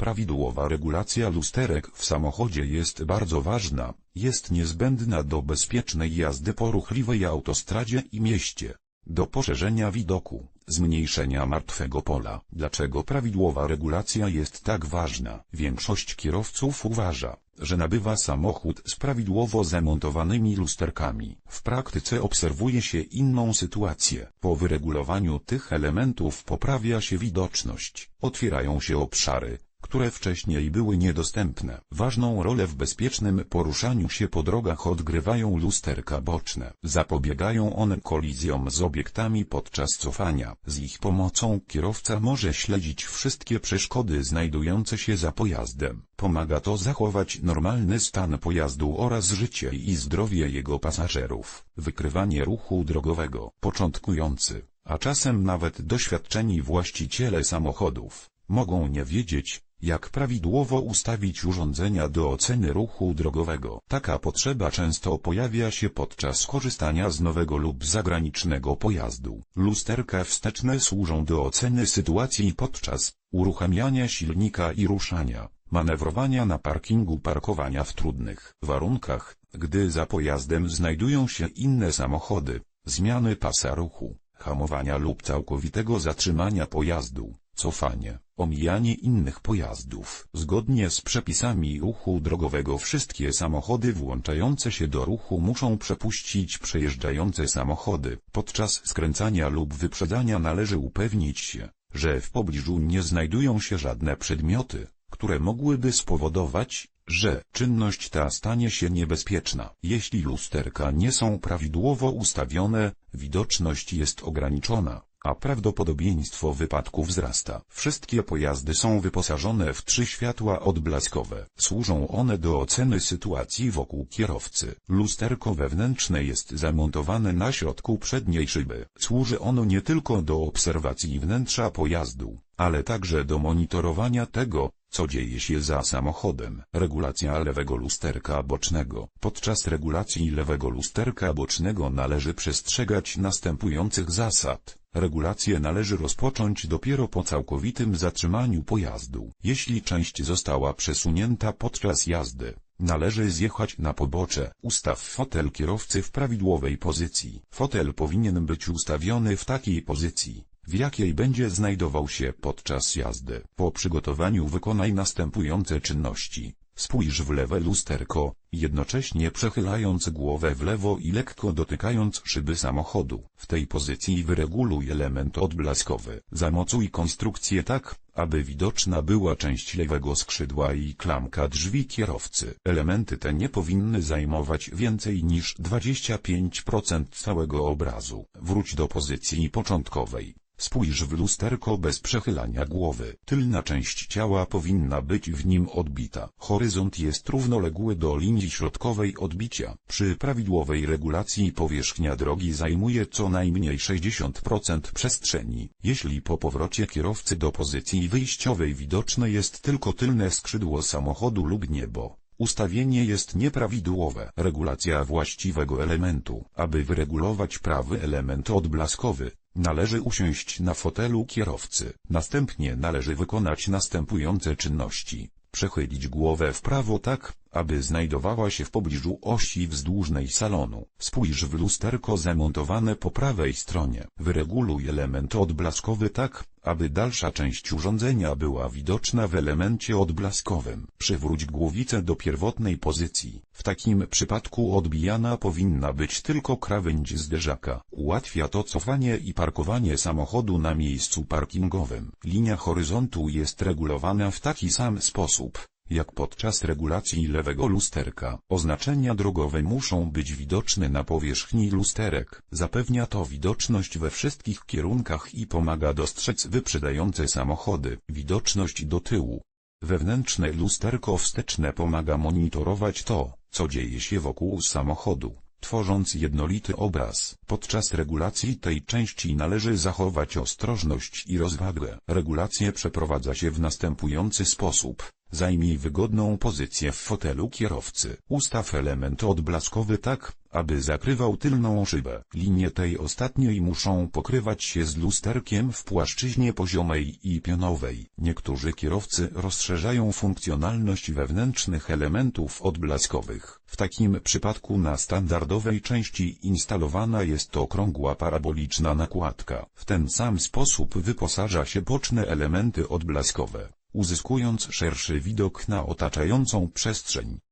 Prawidłowa regulacja lusterek w samochodzie jest bardzo ważna, jest niezbędna do bezpiecznej jazdy po ruchliwej autostradzie i mieście. Do poszerzenia widoku, zmniejszenia martwego pola. Dlaczego prawidłowa regulacja jest tak ważna? Większość kierowców uważa, że nabywa samochód z prawidłowo zamontowanymi lusterkami. W praktyce obserwuje się inną sytuację. Po wyregulowaniu tych elementów poprawia się widoczność, otwierają się obszary, które wcześniej były niedostępne. Ważną rolę w bezpiecznym poruszaniu się po drogach odgrywają lusterka boczne. Zapobiegają one kolizjom z obiektami podczas cofania. Z ich pomocą kierowca może śledzić wszystkie przeszkody znajdujące się za pojazdem. Pomaga to zachować normalny stan pojazdu oraz życie i zdrowie jego pasażerów. Wykrywanie ruchu drogowego. Początkujący, a czasem nawet doświadczeni właściciele samochodów, mogą nie wiedzieć, jak prawidłowo ustawić urządzenia do oceny ruchu drogowego. Taka potrzeba często pojawia się podczas korzystania z nowego lub zagranicznego pojazdu. Lusterka wsteczne służą do oceny sytuacji podczas uruchamiania silnika i ruszania, manewrowania na parkingu, parkowania w trudnych warunkach, gdy za pojazdem znajdują się inne samochody, zmiany pasa ruchu, hamowania lub całkowitego zatrzymania pojazdu cofanie, omijanie innych pojazdów. Zgodnie z przepisami ruchu drogowego wszystkie samochody włączające się do ruchu muszą przepuścić przejeżdżające samochody. Podczas skręcania lub wyprzedzania należy upewnić się, że w pobliżu nie znajdują się żadne przedmioty, które mogłyby spowodować, że czynność ta stanie się niebezpieczna. Jeśli lusterka nie są prawidłowo ustawione, widoczność jest ograniczona a prawdopodobieństwo wypadku wzrasta. Wszystkie pojazdy są wyposażone w trzy światła odblaskowe. Służą one do oceny sytuacji wokół kierowcy. Lusterko wewnętrzne jest zamontowane na środku przedniej szyby. Służy ono nie tylko do obserwacji wnętrza pojazdu, ale także do monitorowania tego, co dzieje się za samochodem. Regulacja lewego lusterka bocznego. Podczas regulacji lewego lusterka bocznego należy przestrzegać następujących zasad. Regulację należy rozpocząć dopiero po całkowitym zatrzymaniu pojazdu. Jeśli część została przesunięta podczas jazdy, należy zjechać na pobocze. Ustaw fotel kierowcy w prawidłowej pozycji. Fotel powinien być ustawiony w takiej pozycji, w jakiej będzie znajdował się podczas jazdy. Po przygotowaniu wykonaj następujące czynności. Spójrz w lewe lusterko, jednocześnie przechylając głowę w lewo i lekko dotykając szyby samochodu. W tej pozycji wyreguluj element odblaskowy. Zamocuj konstrukcję tak, aby widoczna była część lewego skrzydła i klamka drzwi kierowcy. Elementy te nie powinny zajmować więcej niż 25% całego obrazu. Wróć do pozycji początkowej. Spójrz w lusterko bez przechylania głowy. Tylna część ciała powinna być w nim odbita. Horyzont jest równoległy do linii środkowej odbicia. Przy prawidłowej regulacji powierzchnia drogi zajmuje co najmniej 60% przestrzeni. Jeśli po powrocie kierowcy do pozycji wyjściowej widoczne jest tylko tylne skrzydło samochodu lub niebo, Ustawienie jest nieprawidłowe. Regulacja właściwego elementu. Aby wyregulować prawy element odblaskowy, należy usiąść na fotelu kierowcy. Następnie należy wykonać następujące czynności. Przechylić głowę w prawo tak, aby znajdowała się w pobliżu osi wzdłużnej salonu. Spójrz w lusterko zamontowane po prawej stronie. Wyreguluj element odblaskowy tak, aby dalsza część urządzenia była widoczna w elemencie odblaskowym. Przywróć głowicę do pierwotnej pozycji. W takim przypadku odbijana powinna być tylko krawędź zderzaka. Ułatwia to cofanie i parkowanie samochodu na miejscu parkingowym. Linia horyzontu jest regulowana w taki sam sposób, jak podczas regulacji lewego lusterka. Oznaczenia drogowe muszą być widoczne na powierzchni lusterek. Zapewnia to widoczność we wszystkich kierunkach i pomaga dostrzec wyprzedające samochody. Widoczność do tyłu. Wewnętrzne lusterko wsteczne pomaga monitorować to, co dzieje się wokół samochodu, tworząc jednolity obraz. Podczas regulacji tej części należy zachować ostrożność i rozwagę. Regulację przeprowadza się w następujący sposób. Zajmij wygodną pozycję w fotelu kierowcy. Ustaw element odblaskowy tak, aby zakrywał tylną szybę. Linie tej ostatniej muszą pokrywać się z lusterkiem w płaszczyźnie poziomej i pionowej. Niektórzy kierowcy rozszerzają funkcjonalność wewnętrznych elementów odblaskowych. W takim przypadku na standardowej części instalowana jest okrągła paraboliczna nakładka. W ten sam sposób wyposaża się boczne elementy odblaskowe uzyskując szerszy widok na otaczającą przestrzeń.